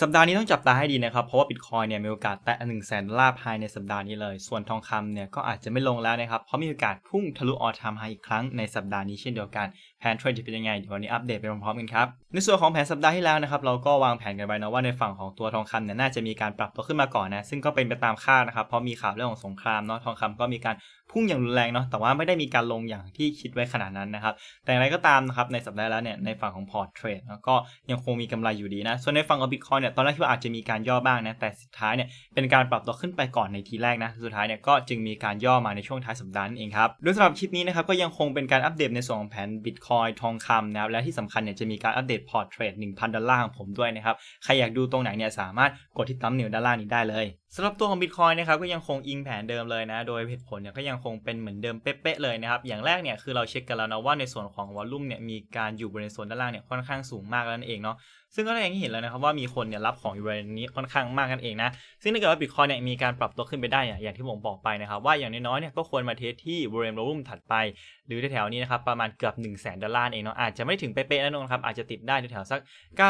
สัปดาห์นี้ต้องจับตาให้ดีนะครับ เพราะว่าบิตคอยเนี่ยมีโอกาสแตะ1 0 0 0 0แสนดอลลาร์ภายในสัปดาห์นี้เลย ส่วนทองคำเนี่ยก็อาจจะไม่ลงแล้วนะครับ เพราะมีโอกาสพุ่งทะลุออท i มไฮอีกครั้งในสัปดาห์นี้เช่นเดียวกัน แผนเทรดจะเป็นยังไง เดี๋ยววันนี้อัปเดตไปพร้อมๆกันครับ ในส่วนของแผนสัปดาห์ที่แล้วนะครับ เราก็วางแผนกันไว้นะว่าในฝั่งของตัวทองคำเนี่ยน่าจะมีการปรับตัวขึ้นมาก่อนนะ ซึ่งก็เป็นไปตามคาดนะครับ เพราะมีข่าวเรื่องของสงครามเนาะ ทองคำก็มีการพุ่งอย่างรุนแรงเนาะแต่ว่าไม่ได้มีการลงอย่างที่คิดไว้ขนาดนั้นนะครับ แต่อย่างไรก็ตามนะครับในสัปดาห์แล้วเนี่ยในฝั่งของพอร์ตเทรดก็ยังคงมีกำไรอยู่ดีนะ ส่วนในฝั่งของบิตคอยเนี่ยตอนแรกคิดว่าอาจจะมีการย่อบ้างนะแต่สุดท้ายเนี่ยเป็นการปรับตัวขึ้นไปก่อนในทีแรกนะสุดท้ายเนี่ยก็จึงมีการย่อมาในช่วงท้ายสัปดาห์นั่นเองครับโดยสำหรับคลิปนี้นะครับก็ยังคงเป็นการอัปเดตในส่วนของแผนบิตคอยทองคำนะครับและที่สำคัญเนี่ยจะมีการอัปเดตพอร์ตเทรด1,000ดอลลาร์ของผมด้วยนะครับใครอยากดูตรงไหนเนี่ยสามารถกดที่ตั้มนิวด้านล่างนี้ได้เลย สำหรับตัวของ Bitcoin นะครับก็ยังคงอิงแผนเดิมเลยนะ โดยเหตุผลเนี่ยก็ยังคงเป็นเหมือนเดิมเป๊ะๆเลยนะครับ อย่างแรกเนี่ยคือเราเช็คกันแล้วนะว่าในส่วนของวอลลุ่มเนี่ยมีการอยู่บริเวณโซนด้านล่างเนี่ยค่อนข้างสูงมากแล้วนั่นเองเนาะ ซึ่งก็ได้อย่างที่เห็นแล้วนะครับว่ามีคนเนี่ยรับของอยู่บริเวณนี้ค่อนข้างมากกันเองนะ ซึ่งถ้าเกิดว่า Bitcoin เนี่ยมีการปรับตัวขึ้นไปได้อย่างที่ผมบอกไปนะครับว่าอย่างน้อยๆเนี่ยก็ควรมาเทสที่บริเวณโลุ่มถัดไป หรือแถวๆนี้นะครับประมาณเกือบ 1 0 0 0 0แดอลลาร์เองเนาะอาจจะไม่ถึงเป๊ะๆนะนนครับอาจจะติดได้แถวๆสัก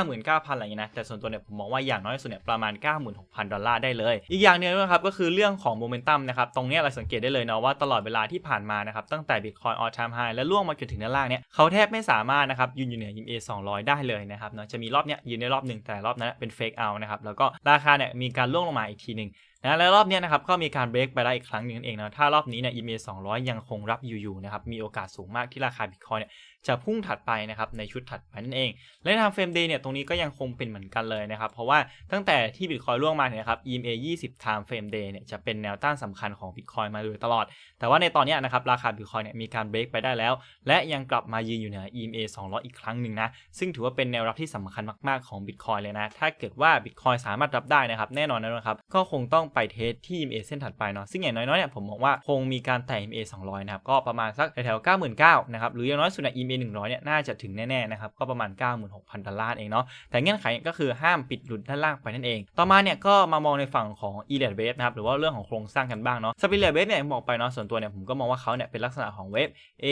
99,000อะไรอย่างเงี้นะแต่ส่วนตัวเนี่ยผมมองว่าอย่างน้อยสุดเนี่ยประมาณ 96,000 ดอลลาร์ได้เลย อีกอย่างนึงนะครับก็คือเรื่องของโมเมนตัมนะครับตรงนี้เราสังเกตได้เลยเนาะว่าตลอดเวลาที่ผ่านมานะครับตั้งแต่ Bitcoin all time high และล่วงมาจนถึงด้านล่างเนี่ยเขาแทบไม่สามารถนะครับยืนอยู่เหนือ EMA 200 ได้เลยนะครับเนาะจะมีรอบนี้ยยืนได้รอบหนึ่งแต่รอบนั้นเป็นเฟกเอานะครับแล้วก็ราคาเนี่ยมีการล่วงลงมาอีกทีหนึ่งนะและรอบนี้นะครับก็มีการเบรกไปได้อีกครั้งหนึงนั่นเองนะถ้ารอบนี้เนี่ย EMA 200 ยังคงรับอยู่ๆนะครับมีโอกาสสูงมากที่ราคาบิตคอยเนี่ย จะพุ่งถัดไปนะครับในชุดถัดไปนั่นเอง และทางเฟรมเดย์เนี่ยตรงนี้ก็ยังคงเป็นเหมือนกันเลยนะครับ เพราะว่าตั้งแต่ที่ Bitcoin ล่วงมาเนี่ยนะครับ EMA 20 time frame day เนี่ยจะเป็นแนวต้านสำคัญของ Bitcoin มาโดยตลอด แต่ว่าในตอนนี้นะครับราคา Bitcoin เนี่ยมีการเบรกไปได้แล้ว และยังกลับมายืนอยู่เหนือ EMA 200 อีกครั้งหนึ่งนะซึ่งถือว่าเป็นแนวรับที่สำคัญมาก ๆของ Bitcoin เลยนะถ้าเกิดว่า Bitcoin สามารถรับได้นะครับแน่นอนนะครับก็คงต้องไปเทสที่ EMA เส้นถัดไปเนาะซึ่งอย่างน้อยๆเนี่ยผมมองว่าคงมีการแตะ EMA 200นะครับก็ประมาณสักแถวๆ99,000นะครับหรืออย่างน้อยสุดใน EMA 100เนี่ยน่าจะถึงแน่ๆนะครับก็ประมาณ 96,000ดอลลาร์เองเนาะแต่เงื่อนไขก็คือห้ามปิดหลุดด้านล่างไปนั่นเอง ต่อมาเนี่ยก็มามองในฝั่งของอีเลดเวฟนะครับหรือว่าเรื่องของโครงสร้างกันบ้างเนาะสปิเลดเวฟเนี่ยบอกไปเนาะส่วนตัวเนี่ยผมก็มองว่าเขาเนี่ยเป็นลักษณะของเวฟ A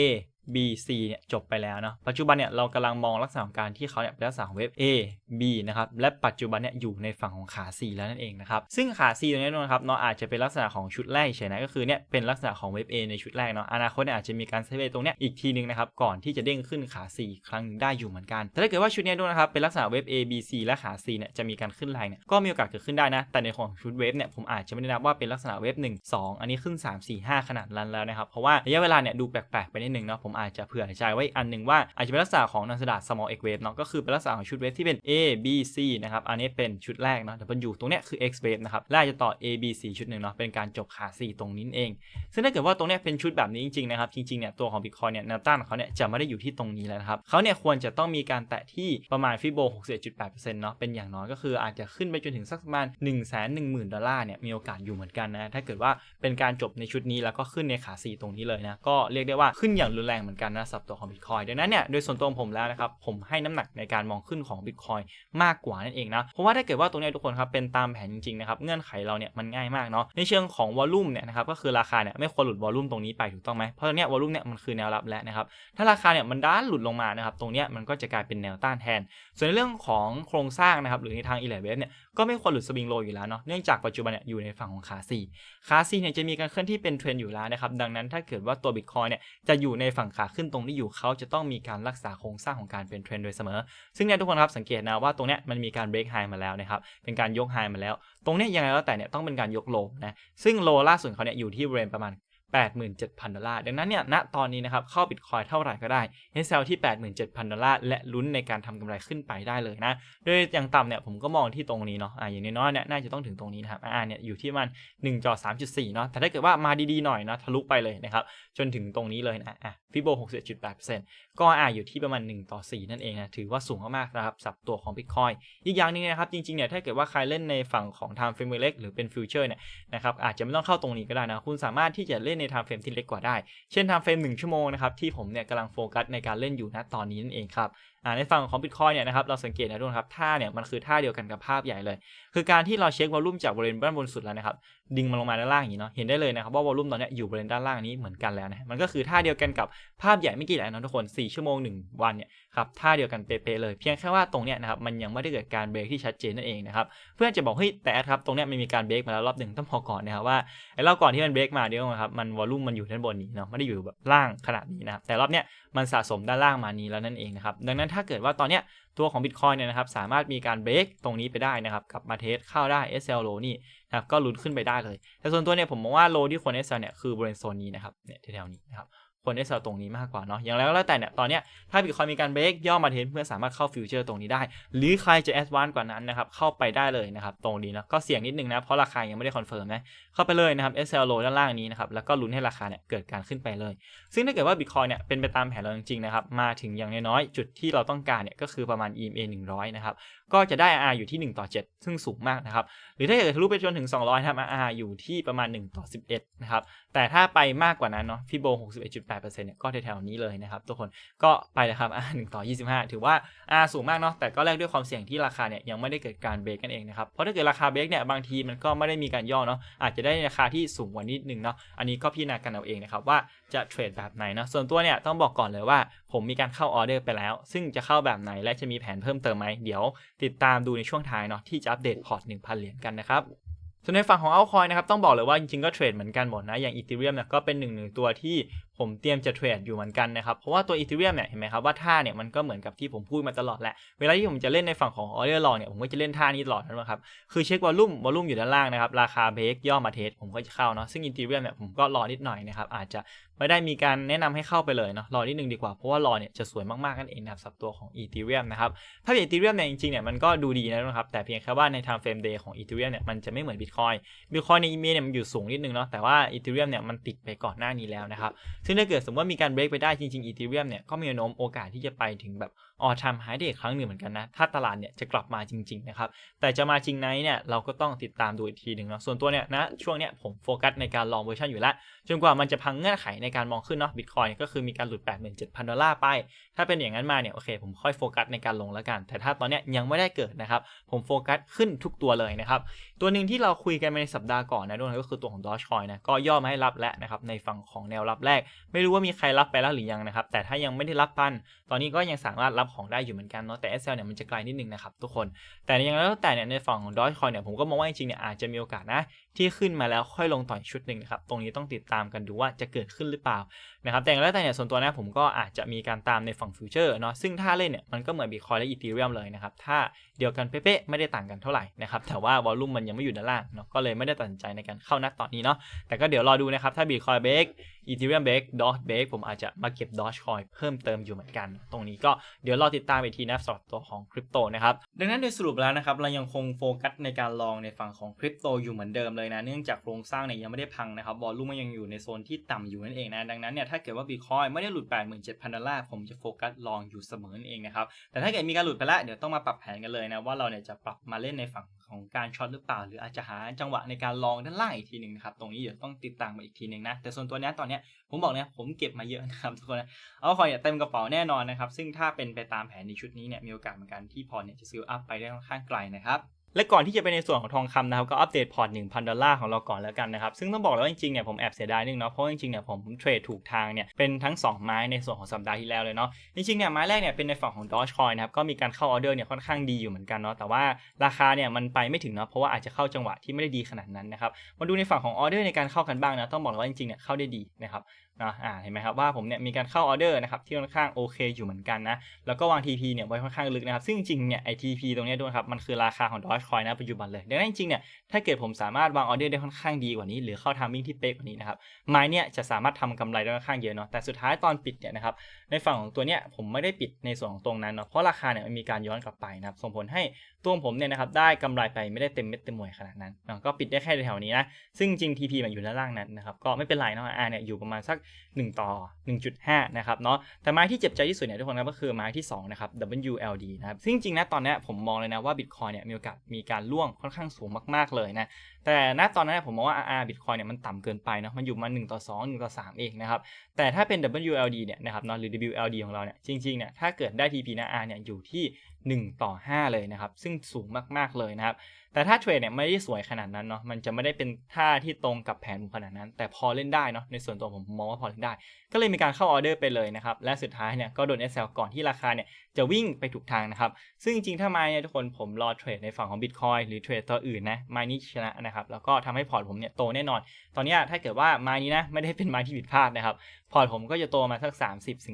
B C เนี่ยจบไปแล้วเนาะปัจจุบันเนี่ยเรากำลังมองลักษณะของการที่เขาเนี่ยเป็นลักษณะของเวฟ A B นะครับและปัจจุบันเนี่ยอยู่ในฝั่งของขา C แล้วนั่นเองนะครับซึ่งขา C ตรงนี้นะครับเนาะอาจจะเป็นลักษณะของชุดแรกเฉยนะก็คือเนี่ยเป็นลักษณะของเวฟ A ในชุดแรกเนาะอนาคตเนี่ยอาจจะมีการเซฟตรงเนี้ยอีกทีนึงนะครับก่อนที่จะเด้งขึ้นขา C ครั้งนึงได้อยู่เหมือนกัน แต่ถ้าเกิดว่าชุดนี้ด้วยนะครับเป็นลักษณะเวฟ A B C และขา C เนี่ยจะมีการขึ้นแรงเนี่ยก็มีโอกาสเกิดขึ้นได้นะแต่ในของชุดเวฟเนี่ยผมอาจจะไม่ได้นับว่าเป็นลักษณะเวฟ1 2 อันนี้ขึ้น 3 4 5 ขนาดนั้นแล้วนะครับเพราะว่าระยะเวลาเนี่ยดูแปลกๆไปนิดนึงเนาะผมอาจจะเผื่อใจไว้อีกอันหนึ่งว่าอาจจะเป็นลักษณะของนันสดา small x wave เนาะก็คือเป็นลักษณะของชุดเวฟที่เป็น A B C นะครับอันนี้เป็นชุดแรกเนาะแต่อยู่ตรงเนี้ยคือ x wave นะครับและอาจจะต่อ A B C ชุดหนึ่งเนาะเป็นการจบขา C ตรงนี้เอง ซึ่งถ้าเกิดว่าตรงเนี้ยเป็นชุดแบบนี้จริงๆนะครับจริงๆเนี่ยตัวของ Bitcoin เนี่ยแนวต้านของเขาเนี่ยจะไม่ได้อยู่ที่ตรงนี้แล้วนะครับเขาเนี่ยควรจะต้องมีการแตะที่ประมาณฟิโบ61.8%เนาะเป็นอย่างน้อยก็คืออาจจะขึ้นไปจนถึงสักประมาณ1 1 0 0 0 0ดอลลาร์เนี่ยมีโอกาสอยู่เหมือนกันนะถ้าเกิดว่าเป็นการจบในชุดนี้แล้วก็ขึ้นในขา C ตรงนี้เลยนะก็เรียกได้ว่าขึ้นอย่างรุนแรงเหมือนกันนะสับตัวของ Bitcoin ดังนั้นเนี่ยโดยส่วนตัวผมแล้วนะครับผมให้น้ำหนักในการมองขึ้นของ Bitcoin มากกว่านั่นเองนะเพราะว่าถ้าเกิดว่าตรงนี้ทุกคนครับเป็นตามแผนจริงๆนะครับเงื่อนไขเราเนี่ยมันง่ายมากเนาะในเชิงของวอลลุ่มเนี่ยนะครับก็คือราคาเนี่ยไม่ควรหลุดวอลลุ่มตรงนี้ไปถูกต้องไหมเพราะตรงเนี้ยวอลลุ่มเนี่ยมันคือแนวรับแล้วนะครับถ้าราคาเนี่ยมันด้านหลุดลงมานะครับตรงเนี้ยมันก็จะกลายเป็นแนวต้านแทน ส่วนในเรื่องของโครงสร้างนะครับหรือในทางอีเลเวฟเนี่ยก็ไม่ควรหลุดสวิงโลอยู่แล้วเนาะเนื่องจากปัจจุบันเนี่ยอยู่ในฝั่งของขา4ขา4เนี่ยจะมีการเคลื่อนที่เป็นเทรนอยู่แล้วนะครับดังนั้นถ้าเกิดว่าตัว Bitcoin เนี่ยจะอยู่ในฝั่งขาขึ้นตรงที่อยู่เขาจะต้องมีการรักษาโครงสร้างของการเป็นเทรนโดยเสมอ ซึ่งเนี่ยทุกคนครับสังเกตนะว่าตรงเนี้ยมันมีการเบรกไฮมาแล้วนะครับเป็นการยกไฮมาแล้ว ตรงเนี้ยยังไงแล้วแต่เนี่ยต้องเป็นการยกโลนะซึ่งโลล่าสุดเขาเนี่ยอยู่ที่บริเวณประมาณ87,000 ดอลลาร์ ดังนั้นเนี่ย ณ ตอนนี้นะครับ เข้าบิตคอยเท่าไหร่ก็ได้ให้เซลที่ 87,000 ดอลลาร์ และลุ้นในการทำกำไรขึ้นไปได้เลยนะ โดยอย่างต่ำเนี่ย ผมก็มองที่ตรงนี้เนาะ อ่าอย่างน้อยๆเนี่ย น่าจะต้องถึงตรงนี้นะครับ อ่าเนี่ย อยู่ที่มัน1จอ3.4 เนาะ แต่ถ้าเกิดว่ามาดีๆหน่อยเนาะ ทะลุไปเลยนะครับ จนถึงตรงนี้เลยนะ อะ ฟิโบ61.8%ก็อ่าอยู่ที่ประมาณ 1 ต่อ 4 นั่นเองนะ ถือว่าสูงมากๆนะครับสำหรับตัวของ Bitcoin อีกอย่างนึงนะครับ จริงๆ เนี่ย ถ้าเกิดว่าใครเล่นในฝั่งของ time frame เล็กหรือเป็นฟิวเจอร์เนี่ยนะครับ อาจจะไม่ต้องเข้าตรงนี้ก็ได้นะ คุณสามารถที่จะเล่นใน time frame ที่เล็กกว่าได้ เช่น time frame 1 ชั่วโมงนะครับ ที่ผมเนี่ยกำลังโฟกัสในการเล่นอยู่ณตอนนี้นั่นเองครับในฝั่งของ Bitcoin เนี่ยนะครับเราสังเกตนะทุกคนครับท่าเนี่ยมันคือท่าเดียวกันกับภาพใหญ่เลย คือการที่เราเช็ควอลลุ่มจากบริเวณด้านบนสุดแล้วนะครับดึงมันลงมาด้านล่างอย่างนี้เนาะเห็นได้เลยนะครับว่าวอลลุ่มตอนนี้อยู่บริเวณด้านล่างนี้เหมือนกันแล้วนะมันก็คือท่าเดียวกันกับภาพใหญ่ไม่กี่แหละนะทุกคน 4 ชั่วโมง 1 วันเนี่ยครับท่าเดียวกันเป๊ะๆเลย เพียงแค่ว่าตรงเนี้ยนะครับมันยังไม่ได้เกิดการเบรกที่ชัดเจนนั่นเองนะครับเพื่อนจะบอกเฮ้ยแต่ครับตรงเนี้ยมันมีการเบรกมาแล้วรอบหนึ่งต้องพอก่อนนะครับว่าไอ้รอบก่อนที่มันเบรกมาเดียวนะครับมันวอลลุ่มมันอยู่ด้านบนนี้เนาะไม่ได้อยู่แบบล่างขนาดนี้นะครับแต่รอบเนี้ยมันสะสมด้านล่างมานี้แล้วนั่นเองนะครับดังนั้นถ้าเกิดว่าตอนเนี้ยตัวของ Bitcoin เนี่ยนะครับสามารถมีการเบรกตรงนี้ไปได้นะครับกลับมาเทสเข้าได้ SL low นี่นะครับก็ลุ้นขึ้นไปได้เลย แต่ส่วนตัวเนี่ยผมมองว่าโลที่ควร SL เนี่ยคือบริเวณโซนนี้นะครับเนี่ยแถวๆนี้นะครับ ควร SL ตรงนี้มากกว่าเนาะอย่างไรก็แล้วแต่เนี่ยตอนเนี้ยถ้า Bitcoin มีการเบรกย่อมาเทสเพื่อสามารถเข้าฟิวเจอร์ตรงนี้ได้ หรือใครจะ advance กว่านั้นนะครับเข้าไปได้เลยนะครับตรงนี้นะก็เสี่ยงนิดนึงนะเพราะราคายังไม่ได้คอนเฟิร์มนะเข้าไปเลยนะครับ SL low ด้านล่างนี้นะครับแล้วก็ลุ้นให้ราคาเนี่ยเกิดการขึ้นไปเลย ซึ่งถ้าเกิดว่า Bitcoin เนี่ยเป็นไปตามแผนเราจริงๆนะครับมาถึงอย่างน้อยๆจุดที่เราต้องการเนี่ยก็คือประมาณ EMA 100นะครับก็จะได้ RR อยู่ที่ 1 ต่อ 7 ซึ่งสูงมากนะครับหรือถ้าเกิดทะลุไปจนถึง 200นะครับ RR อยู่ที่ประมาณ1ต่อ11นะครับแต่ถ้าไปมากกว่านั้นเนาะฟิโบ61.8เนี่ยก็แถวๆนี้เลยนะครับทุกคนก็ไปเลยครับ R 1ต่อ 25 ถือว่า R สูงมากเนาะแต่ก็แลกด้วยความเสี่ยงที่ราคาเนี่ยยังไม่ได้เกิดการเบรกกันเองนะครับเพราะถ้าเกิดราคาเบรกเนี่ยบางทีมันก็ไม่ได้มีการย่อเนาะอาจจะได้ราคาที่สูงกว่านิดนึงเนาะอันนี้ก็พิจารณากันเอาเองนะครับว่าจะเทรดแบบไหนเนาะส่วนตัวเนี่ยต้องบอกก่อนเลยว่า ผมมีการเข้าออเดอร์ไปแล้ว ซึ่งจะเข้าแบบไหนและจะมีแผนเพิ่มเติมไหมเดี๋ยว ติดตามดูในช่วงท้ายเนาะที่จะอัปเดตพอร์ต1,000เหรียญกันนะครับส่วนในฝั่งของเอาคอยนะครับต้องบอกเลยว่าจริงๆก็เทรดเหมือนกันหมดนะ อย่างอีเทเรียมเนี่ยก็เป็นหนึ่งหนึ่งตัวที่ ผมเตรียมจะเทรดอยู่เหมือนกันนะครับ เพราะว่าตัวอีเทเรียมเนี่ยเห็นไหมครับว่าท่าเนี่ยมันก็เหมือนกับที่ผมพูดมาตลอดแหละ เวลาที่ผมจะเล่นในฝั่งของออเดอร์ลองเนี่ยผมก็จะเล่นท่านี้ตลอดนะครับ คือเช็ควอลลุ่มวอลลุ่มอยู่ด้านล่างนะครับราคาเบรกย่อมาเทสผมก็จะเข้าเนาะซึ่งอีเทเรียมเนี่ยผมก็รอนิดหน่อยนะครับอาจจะไม่ได้มีการแนะนำให้เข้าไปเลยเนาะรอนิดนึงดีกว่าเพราะว่ารอเนี่ยจะสวยมากๆนั่นเองนะครับสับตัวของอีเทเรียมนะครับถ้าเป็นอีเทเรียมเนี่ยจริงๆเนี่ยมันก็ดูดีนะครับแต่เพียงแค่ว่าใน time frame day ของอีเทเรียมเนี่ยมันจะไม่เหมือนบิตคอยบิตคอยในอีเมเนี่ยมันอยู่สูงนิดนึงเนาะแต่ว่าอีเทเรียมเนี่ยมันติดไปก่อนหน้านี้แล้วนะครับซงถ้าเกิดสมมติว่ามีการเบรกไปได้จริงๆอีเทเรียมเนี่ยก็มีแนวโน้มโอกาสที่จะไปถึงแบบ ออทามไฮเดอีกครั้งหนึ่งเหมือนกันนะ ถ้าตลาดเนี่ยจะกลับมาจริง ๆ นะครับ แต่จะมาจริงไหนเนี่ยเราก็ต้องติดตามดูอีกทีหนึ่งเนาะส่วนตัวเนี่ยนะช่วงเนี้ยผมโฟกัสในการลองเวอร์ชันอยู่แล้ว จนกว่ามันจะพังเงื่อนไขในการมองขึ้นเนาะบิตคอยก็คือมีการหลุด 87,000 ดอลลาร์ไป ถ้าเป็นอย่างนั้นมาเนี่ยโอเค ผมค่อยโฟกัสในการลงแล้วกัน แต่ถ้าตอนเนี้ยยังไม่ได้เกิดนะครับผมโฟกัสขึ้นทุกตัวเลยนะครับตัวหนึ่งที่เราคุยกันมาในสัปดาห์ก่อนนะด้วยก็คือตัวของ Dogecoin นะก็ย่อมาให้รับแล้วนะครับในฝั่งของแนวรับแรก ไม่รู้ว่ามีใครรับไปแล้วหรือยังนะครับแต่ถ้ายังไม่ได้รับปัน ตอนนี้ก็ยังสามารถรับของได้อยู่เหมือนกันเนาะแต่ SL เนี่ยมันจะไกลนิดนึงนะครับทุกคนแต่ยังไงแล้วแต่เนี่ยในฝั่งของดอทคอยเนี่ยผมก็มองว่าจริงๆเนี่ยอาจจะมีโอกาสนะ ที่ขึ้นมาแล้วค่อยลงต่อยชุดหนึ่งนะครับ ตรงนี้ต้องติดตามกันดูว่าจะเกิดขึ้นหรือเปล่านะครับแต่อย่างไรแล้วแต่เนี่ยส่วนตัวนะผมก็อาจจะมีการตามในฝั่งฟิวเจอร์เนาะซึ่งถ้าเล่นเนี่ยมันก็เหมือนบิตคอยและอีเทเรียมเลยนะครับถ้าเดียวกันเป๊ะๆไม่ได้ต่างกันเท่าไหร่นะครับแต่ว่าวอลลุ่มมันยังไม่อยู่ด้านล่างเนาะก็เลยไม่ได้ตัดสินใจในการเข้านัดตอนนี้เนาะแต่ก็เดี๋ยวรอดูนะครับถ้าบิตคอยเบรกอีเทเรียมเบรกดอ e เบรกผมอาจจะมาเก็บดอ g คอยเพิ่มเติมอยู่เหมือนกัน ตรงนี้ก็เดี๋ยวรอติดตามอีกทีนะสำหรับตัวของคริปโตนะครับดังนั้นโดยสรุปแล้วนะครับเรายังคงโฟกัสในการลองในฝั่งของคริปโตอยู่เหมือนเดิมเลยนะ เนื่องจากโครงสร้างเนี่ยยังไม่ได้พังนะครับวอลลุ่มมันยังอยู่ในโซนที่ต่ำอยู่นั่นเองนะ ดังนั้นเนี่ยถ้าเกิดว่าบิตคอยไม่ได้หลุด 87,000 ดอลลาร์ผมจะโฟกัสลองอยู่เสมอนั่นเองนะครับ แต่ถ้าเกิดมีการหลุดไปแล้วเดี๋ยวต้องมาปรับแผนกันเลยนะว่าเราเนี่ยจะปรับมาเล่นในฝั่งของการช็อตหรือเปล่า หรืออาจจะหาจังหวะในการลองด้านล่างอีกทีหนึ่งนะครับตรงนี้เดี๋ยวต้องติดตามมาอีกทีหนึ่งนะแต่ส่วนตัวนี้ตอนนี้ผมบอกเนี่ยผมเก็บมาเยอะนะครับทุกคนนะเอาคอยเนี่ยเต็มกระเป๋าแน่นอนนะครับซึ่งถ้าเป็นไปตามแผนในชุดนี้เนี่ยมีโอกาสเหมือนกันที่พอเนี่ยจะซื้ออัพไปได้ค่อนข้างไกลนะครับ และก่อนที่จะไปในส่วนของทองคำนะครับก็อัปเดตพอร์ต1,000 ดอลลาร์ของเราก่อนแล้วกันนะครับซึ่งต้องบอกเลยว่าจริงๆเนี่ยผมแอบเสียดายนึงเนาะเพราะจริงๆเนี่ยผมเทรดถูกทางเนี่ยเป็นทั้ง 2 ไม้ในส่วนของสัปดาห์ที่แล้วเลยเนาะจริงๆเนี่ยไม้แรกเนี่ยเป็นในฝั่งของ Dogecoin นะครับก็มีการเข้าออเดอร์เนี่ยค่อนข้างดีอยู่เหมือนกันเนาะแต่ว่าราคาเนี่ยมันไปไม่ถึงเนาะเพราะว่าอาจจะเข้าจังหวะที่ไม่ได้ดีขนาดนั้นนะครับมาดูในฝั่งของออเดอร์ในการเข้ากันบ้างนะต้องบอกเลยว่าจริงๆเนี่ยเข้าได้ดีนะครับ นะอ่าเห็นไหมครับว่าผมเนี่ยมีการเข้าออเดอร์นะครับที่ค่อนข้างโอเคอยู่เหมือนกันนะแล้วก็วาง TP เนี่ยไว้ค่อนข้างลึกนะครับซึ่งจริงเนี่ยไอ TP ตรงนี้ด้วยครับมันคือราคาของ Dogecoin นะปัจจุบันเลยดังนั้นจริงเนี่ยถ้าเกิดผมสามารถวางออเดอร์ได้ค่อนข้างดีกว่านี้ หรือเข้าทามมิ่งที่เป๊ะกว่านี้นะครับไม้เนี่ยจะสามารถทำกำไรได้ค่อนข้างเยอะเนาะแต่สุดท้ายตอนปิดเนี่ยนะครับในฝั่งของตัวเนี้ยผมไม่ได้ปิดในส่วนของตรงนั้นเนาะเพราะราคาเนี่ยมันมีการย้อนกลับไปนะครับส่งผลให้ตัวผมเนี่ยนะครับได้กำไรไปไม่ได้เต็มเม็ดเต็มหน่วยขนาดนั้นก็ปิดได้แค่แถวนี้นะซึ่งจริง TP มันอยู่ด้านล่างนั้นนะครับก็ไม่เป็นไรเนาะอาเนี่ยอยู่ประมาณสัก1 ต่อ 1.5 นะครับเนาะแต่ไม้ที่เจ็บใจที่สุดเนี่ยทุกคนครับก็คือไม้ที่2นะครับ WLD นะครับซึ่งจริงๆนะตอนนี้ผมมองเลยนะว่า Bitcoin เนี่ยมีโอกาสมีการล่วงค่อนข้างสูงมากๆเลยนะแต่ณตอนนั้นผมมองว่า RR Bitcoin เนี่ยมันต่ำเกินไปเนาะมันอยู่มา1ต่อ2 1ต่อ3เองนะครับแต่ถ้าเป็น WLD เนี่ยนะครับเนาะหรือ WLD ของเราเนี่ยจริงๆเนี่ยถ้าเกิดได้ TP นะ R เนี่ยอยู่ที่ 1 ต่อ 5 เลยนะครับซึ่งสูงมากๆเลยนะครับแต่ถ้าเทรดเนี่ยไม่ได้สวยขนาดนั้นเนาะมันจะไม่ได้เป็นท่าที่ตรงกับแผนผมขนาดนั้น แต่พอเล่นได้เนาะในส่วนตัวผมมองว่าพอเล่นได้ ก็เลยมีการเข้าออเดอร์ไปเลยนะครับ และสุดท้ายเนี่ยก็โดน SL ก่อนที่ราคาเนี่ยจะวิ่งไปถูกทางนะครับ ซึ่งจริงๆถ้ามาเนี่ยทุกคนผมรอเทรดในฝั่งของ Bitcoin หรือเทรดตัวอื่นนะไมนี้ชนะนะครับแล้วก็ทำให้พอร์ตผมเนี่ยโตแน่นอน ตอนนี้ถ้าเกิดว่าไม้นี้นะไม่ได้เป็นไม้ที่ผิดพลาดนะครับพอร์ตผมก็จะโตมาสัก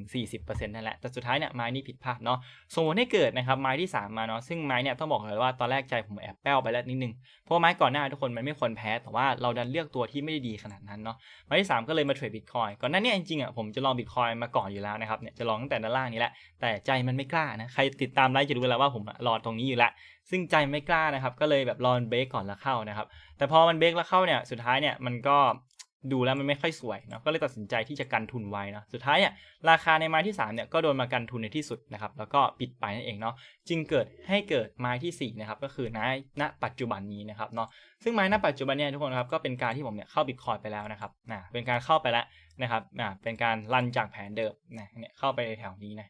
30-40%นั่นแหละแต่สุดท้ายเนี่ยไม้นี้ผิดพลาดเนาะส่งผลให้เกิดนะครับไมที่ 3 มาเนาะซึ่งไมเนี่ยต้องบอกเลยว่าตอนแรกใจผมแอบแป้วไปแล้วนิดนึง เพราะไม้ก่อนหน้าทุกคนมันไม่ควรแพ้ แต่ว่าเราดันเลือกตัวที่ไม่ได้ดีขนาดนั้นเนาะไม้ที่ 3 ก็เลยมาเทรดบิตคอยก่อนหน้านี้จริงๆอะผมจะลองบิตคอยมาก่อนอยู่แล้วนะครับเนี่ยจะลองตั้งแต่ด้านล่างนี้แหละ แต่ใจมันไม่กล้านะ ใครติดตามไลฟ์จะรู้แล้วว่าผมรอตรงนี้อยู่แล้วซึ่งใจไม่กล้านะครับ ก็เลยแบบรอเบรกก่อนแล้วเข้านะครับ แต่พอมันเบรกแล้วเข้าเนี่ย สุดท้ายเนี่ยมันก็ ดูแล้วมันไม่ค่อยสวยเนาะก็เลยตัดสินใจที่จะกันทุนไว้นะสุดท้ายเนี่ยราคาในไม้ที่3เนี่ยก็โดนมากันทุนในที่สุดนะครับแล้วก็ปิดไปนั่นเองเนาะจึงเกิดให้เกิดไม้ที่4นะครับก็คือณณปัจจุบันนี้นะครับเนาะซึ่งไม้ณปัจจุบันเนี่ยทุกคนครับก็เป็นการที่ผมเนี่ยเข้าบิตคอยไปแล้วนะครับนะเป็นการเข้าไปแล้วนะครับนะเป็นการรันจากแผนเดิมนะเนี่ยเข้าไปแถวนี้นะ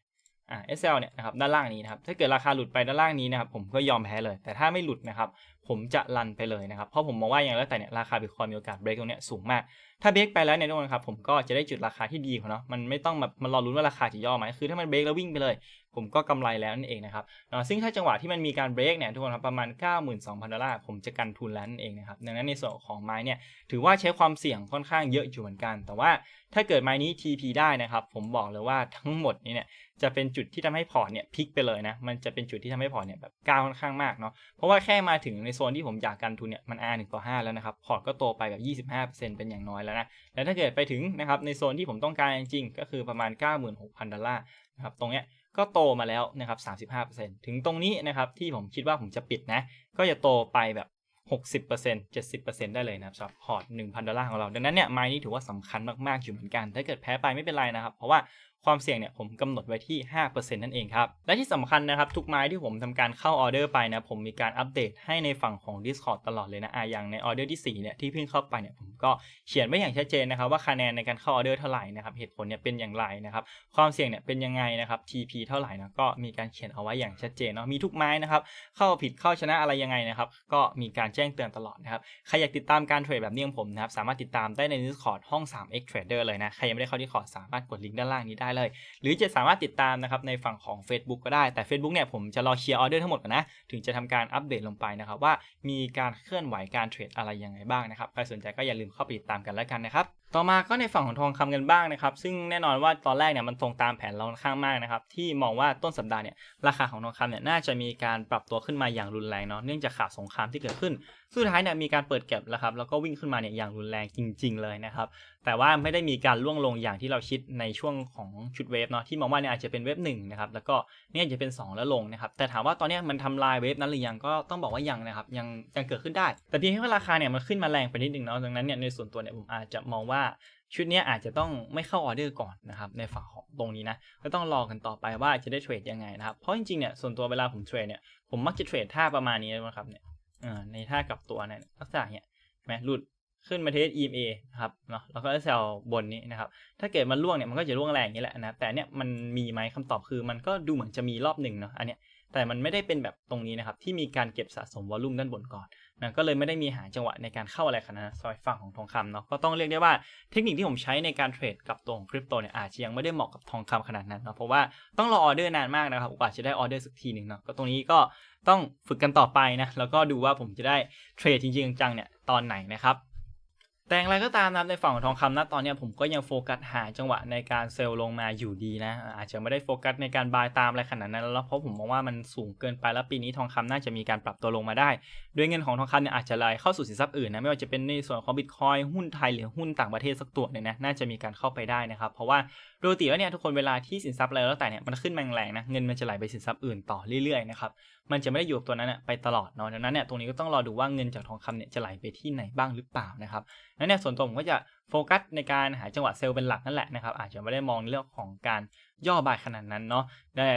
อ่า SL เนี่ยนะครับด้านล่างนี้นะครับถ้าเกิดราคาหลุดไปด้านล่างนี้นะครับผมก็ยอมแพ้เลย แต่ถ้าไม่หลุดนะครับผมจะรันไปเลยนะครับเพราะผมมองว่าอย่างไรแล้วแต่เนี่ยราคาบิตคอยมีโอกาสเบรกตรงเนี้ยสูงมาก ถ้าเบรกไปแล้วเนี่ยทุกคนครับผมก็จะได้จุดราคาที่ดีของเนาะมันไม่ต้องแบบมารอรุ้นว่าราคาจะย่อไหมคือถ้ามันเบรกแล้ววิ่งไปเลย ผมก็กำไรแล้วนั่นเองนะครับซึ่งถ้าจังหวะที่มันมีการเบรกเนี่ยทุกคนครับประมาณ 92,000 ดอลลาร์ผมจะกันทุนแล้วนั่นเองนะครับดังนั้นในส่วนของไม้เนี่ยถือว่าใช้ความเสี่ยงค่อนข้างเยอะอยู่เหมือนกัน แต่ว่าถ้าเกิดไม้นี้ TP ได้นะครับ ผมบอกเลยว่าทั้งหมดนี้เนี่ยจะเป็นจุดที่ทำให้พอร์ตเนี่ยพลิกไปเลยนะมันจะเป็นจุดที่ทำให้พอร์ตเนี่ยแบบก้าวค่อนข้างมากเนาะเพราะว่าแค่มาถึงในโซนที่ผมอยากกันทุนเนี่ยมัน R 1ต่อ5แล้วนะครับพอร์ตก็โตไปแบบ 25%เป็นอย่างน้อยแล้วนะแล้วถ้าเกิดไปถึงนะครับในโซนที่ผมต้องการจริงๆก็คือประมาณ 96,000 ดอลลาร์นะครับตรงเนี้ย ก็โตมาแล้วนะครับ35%ถึงตรงนี้นะครับที่ผมคิดว่าผมจะปิดนะ ก็จะโตไปแบบ 60% 70%ได้เลยนะครับสำหรับพอร์ต1,000 ดอลลาร์ของเรา ดังนั้นเนี่ยไม้นี้ถือว่าสำคัญมากๆอยู่เหมือนกัน ถ้าเกิดแพ้ไปไม่เป็นไรนะครับ เพราะว่า ความเสี่ยงเนี่ยผมกำหนดไว้ที่ 5%นั่นเองครับ และที่สำคัญนะครับ ทุกไม้ที่ผมทำการเข้าออเดอร์ไปนะผมมีการอัปเดตให้ในฝั่งของ Discord ตลอดเลยนะอะอย่างในออเดอร์ที่4เนี่ยที่เพิ่งเข้าไปเนี่ยผมก็เขียนไว้อย่างชัดเจนนะครับว่าคะแนนในการเข้าออเดอร์เท่าไหร่นะครับเหตุผลเนี่ยเป็นอย่างไรนะครับความเสี่ยงเนี่ยเป็นยังไงนะครับ TP เท่าไหร่นะก็มีการเขียนเอาไว้อย่างชัดเจนเนาะมีทุกไม้นะครับเข้าผิดเข้าชนะอะไรยังไงนะครับก็มีการแจ้งเตือนตลอดนะครับใครอยากติดตามการเทรดแบบนี้ของผมนะครับสามารถติดตามได้ใน Discord ห้อง 3x Trader เลยนะใครยังไม่ได้เข้า Discord สามารถกดลิงก์ด้านล่างนี้ได้เลย หรือจะสามารถติดตามนะครับในฝั่งของ Facebook ก็ได้แต่ Facebook เนี่ยผมจะรอเคลียร์ออเดอร์ทั้งหมดก่อนนะ ถึงจะทำการอัปเดตลงไปนะครับว่ามีการเคลื่อนไหวการเทรดอะไรยังไงบ้างนะครับใครสนใจก็อย่าลืมเข้าไปติดตามกันแล้วกันนะครับต่อมาก็ในฝั่งของทองคำกันบ้างนะครับ ซึ่งแน่นอนว่าตอนแรกเนี่ยมันตรงตามแผนเราค่อนข้างมากนะครับ ที่มองว่าต้นสัปดาห์เนี่ยราคาของทองคำเนี่ยน่าจะมีการปรับตัวขึ้นมาอย่างรุนแรงเนาะเนื่องจากข่าวสงครามที่เกิดขึ้นสุดท้ายเนี่ยมีการเปิดเก็บแล้วครับแล้วก็วิ่งขึ้นมาเนี่ยอย่างรุนแรงจริง ๆ เลยนะครับแต่ว่าไม่ได้มีการล่วงลงอย่างที่เราคิดในช่วงของชุดเวฟเนาะที่มองว่าเนี่ยอาจจะเป็นเวฟหนึ่งนะครับแล้วก็เนี่ยจะเป็น 2 แล้วลงนะครับแต่ถามว่าตอนนี้มันทำลายเวฟนั้นหรือยังก็ต้องบอกว่ายังนะครับยังยังเกิดขึ้นได้ แต่เพียงแค่ว่าราคาเนี่ยมันขึ้นมาแรงไปนิดนึงเนาะดังนั้นเนี่ยในส่วนตัวเนี่ยผมอาจจะมองว่าชุดนี้อาจจะต้องไม่เข้าออเดอร์ก่อนนะครับในฝั่งของตรงนี้นะก็ต้องรอกันต่อไปว่าจะได้เทรดยังไงนะครับเพราะจริงๆเนี่ยส่วนตัวเวลาผมเทรดเนี่ยผมมักจะเทรดท่าประมาณนี้นะครับเนี่ยในท่ากับตัวเนี่ยลักษณะเนี่ยแมหลุดขึ้นมาเทส EMA นะครับเนาะแล้วก็เซลบนนี้นะครับ ถ้าเกิดมันล่วงเนี่ยมันก็จะล่วงแรงอย่างนี้แหละนะแต่เนี่ยมันมีไหมคำตอบคือมันก็ดูเหมือนจะมีรอบหนึ่งเนาะอันเนี้ย แต่มันไม่ได้เป็นแบบตรงนี้นะครับ ที่มีการเก็บสะสมวอลลุ่มด้านบนก่อนนะก็เลยไม่ได้มีหาจังหวะในการเข้าอะไรขนาดนั้นซอยฝั่งของทองคำเนาะก็ต้องเรียกได้ว่าเทคนิคที่ผมใช้ในการเทรดกับตัวของคริปโตเนี่ยอาจจะยังไม่ได้เหมาะกับทองคำขนาดนั้นเนาะเพราะว่าต้องรอออเดอร์นานมากนะครับกว่าจะได้ออเดอร์สักทีหนึ่งเนาะก็ตรงนี้ก็ต้องฝึกกันต่อไปนะแล้วก็ดูว่าผมจะได้เทรดจริงๆจังเนี่ยตอนไหนนะครับ แต่อย่างไรก็ตามนะในฝั่งของทองคำนะตอนนี้ผมก็ยังโฟกัสหาจังหวะในการเซลล์ลงมาอยู่ดีนะ อาจจะไม่ได้โฟกัสในการบายตามอะไรขนาดนั้นแล้วเพราะผมมองว่ามันสูงเกินไปแล้วปีนี้ทองคำน่าจะมีการปรับตัวลงมาได้ด้วยเงินของทองคำเนี่ยอาจจะไหลเข้าสู่สินทรัพย์อื่นนะไม่ว่าจะเป็นในส่วนของบิตคอยหุ้นไทยหรือหุ้นต่างประเทศสักตัวเนี่ยนะน่าจะมีการเข้าไปได้นะครับเพราะว่าโดยปกติแล้วเนี่ยทุกคนเวลาที่สินทรัพย์อะไรแล้วแต่เนี่ยมันขึ้นแรงๆนะเงินมันจะไหลไปสินทรัพย์อื่นต่อเรื่อยๆนะครับมันจะไม่ได้อยู่กับตัวนั้นไปตลอดเนาะดังนั้นเนี่ยตรงนี้ก็ต้องรอดูว่าเงินจากทองคำเนี่ยจะไหลไปที่ไหนบ้างหรือเปล่านะครับนั้นเนี่ยส่วนตัวผมก็จะโฟกัสในการหาจังหวะเซลล์เป็นหลักนั่นแหละนะครับอาจจะไม่ได้มองเรื่องของการย่อบายขนาดนั้นเนาะ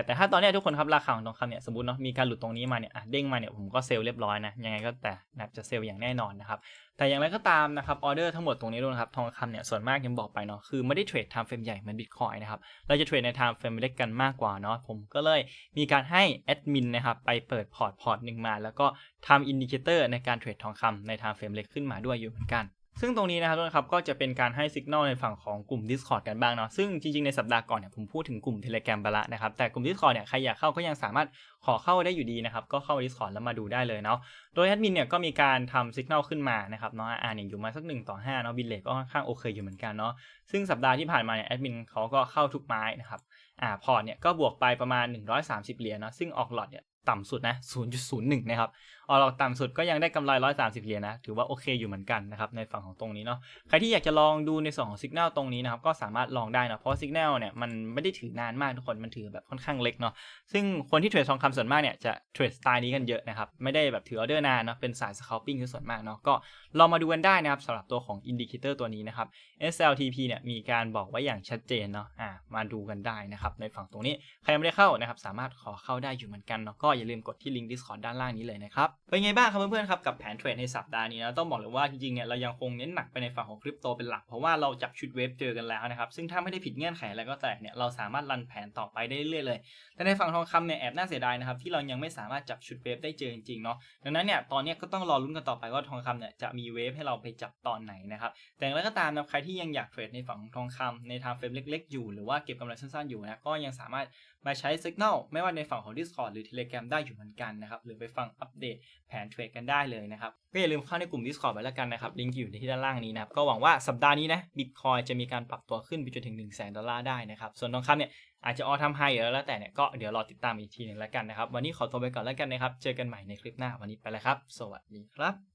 แต่ถ้าตอนนี้ทุกคนครับราคาของทองคำเนี่ยสมมติเนาะมีการหลุดตรงนี้มาเนี่ยเด้งมาเนี่ยผมก็เซลล์เรียบร้อยนะยังไงก็แต่จะเซลล์อย่างแน่นอนนะครับแต่อย่างไรก็ตามนะครับออเดอร์ทั้งหมดตรงนี้ด้วยนะครับทองคำเนี่ยส่วนมากยังบอกไปเนาะคือไม่ได้เทรดไทม์เฟรมใหญ่เหมือนบิตคอยนะครับเราจะเทรดในไทม์เฟรมเล็กกันมากกว่าเนาะผมก็เลยมีการให้แอดมินนะครับไปเปิดพอร์ตพอร์ตหนึ่งมา แล้วก็ทำอินดิเคเตอร์ในการเทรดทองคำในไทม์เฟรมเล็กขึ้นมาด้วยอยู่เหมือนกัน ซึ่งตรงนี้นะครับทุกคนครับก็จะเป็นการให้สัญญาณในฝั่งของกลุ่ม Discord กันบ้างเนาะซึ่งจริงๆ ในสัปดาห์ก่อนเนี่ยผมพูดถึงกลุ่ม Telegram ไปละนะครับแต่กลุ่ม Discord เนี่ยใครอยากเข้าก็ยังสามารถขอเข้าได้อยู่ดีนะครับก็เข้า Discord แล้วมาดูได้เลยเนาะโดยแอดมินเนี่ยก็มีการทำสัญญาณขึ้นมานะครับเนาะอ่าเนี่ยอยู่มาสัก1ต่อ5เนาะบิลเลทก็ค่อนข้างโอเคอยู่เหมือนกันเนาะซึ่งสัปดาห์ที่ผ่านมาเนี่ยแอดมินเขาก็เข้าทุกไม้นะครับอ่าพอร์ตเนี่ยก็บวกไปประมาณ 130 เหรียญเนาะซึ่งออกหลอดเนี่ย ต่ำสุดนะ 0.01 นะครับ ออกหลอดต่ำสุดก็ยังได้กำไร 130 เหรียญนะ ถือว่าโอเคอยู่เหมือนกันนะครับ ในฝั่งของตรงนี้เนาะ ใครที่อยากจะลองดูในส่วนของสัญญาณตรงนี้นะครับ ก็สามารถลองได้นะ เพราะสัญญาณเนี่ยมันไม่ได้ถือนานมากทุกคน มันถือแบบค่อนข้างเล็กเนาะ ซึ่งคนที่เทรดทองคำส่วนมากเนี่ยจะเทรดสไตล์นี้กันเยอะนะครับ ไม่ได้แบบถือออเดอร์นานเนาะ เป็นสายสคาลปิ้งคือส่วนมากเนาะ ก็ลองมาดูกันได้นะครับสำหรับตัวของอินดิเคเตอร์ตัวนี้นะครับ SLTP เนี่ยมีการบอกไว้อย่างชัดเจนเนาะ อ่า มาดูกันได้นะครับในฝั่งตรงนี้ ใครยังไม่ได้เข้านะครับสามารถขอเข้าได้อยู่เหมือนกันเนาะก็อย่าลืมกดที่ลิงก์ Discord ด้านล่างนี้เลยนะครับ เป็นไงบ้างครับเพื่อนๆครับกับแผนเทรดในสัปดาห์นี้นะต้องบอกเลยว่าจริงๆเนี่ยเรายังคงเน้นหนักไปในฝั่งของคริปโตเป็นหลัก เพราะว่าเราจับชุดเวฟเจอกันแล้วนะครับซึ่งถ้าไม่ได้ผิดเงื่อนไขอะไรก็แต่เนี่ยเราสามารถรันแผนต่อไปได้เรื่อยๆเลย แต่ในฝั่งทองคำเนี่ยแอบน่าเสียดายนะครับที่เรายังไม่สามารถจับชุดเวฟได้เจอจริงๆเนาะดังนั้นเนี่ยตอนนี้ก็ต้องรอลุ้นกันต่อไปว่าทองคำเนี่ยจะมีเวฟให้เราไปจับตอนไหนนะครับแต่อย่างไรก็ตามนะใครที่ยังอยากเทรดในฝั่งทองคำในไทม์เฟรมเล็ก ๆ อยู่หรือว่าเก็บกำไรสั้นๆอยู่นะก็ยังสามารถมาใช้สัญญาณไม่ว่าในฝั่งของ Discord หรือ Telegram ได้อยู่เหมือนกันนะครับ หรือไปฟังอัปเดตแผนเทรดกันได้เลยนะครับ ก็อย่าลืมเข้าในกลุ่ม Discord ไปแล้วกันนะครับ ลิงก์อยู่ในที่ด้านล่างนี้นะครับ ก็หวังว่าสัปดาห์นี้นะ Bitcoin จะมีการปรับตัวขึ้นไปจนถึง 1 0 0 0 0แดอลลาร์ได้นะครับ ส่วนทองคำเนี่ยอาจจะออทำไฮอยู่แล้วแล้วแต่เนี่ยก็เดี๋ยวรอติดตามอีกทีหนึ่งแล้วกันนะครับ วันนี้ขอตัวไปก่อนแล้วกันนะครับ เจอกันใหม่ในคลิปหน้าวันนี้ไปแล้วครับ สวัสดีครับ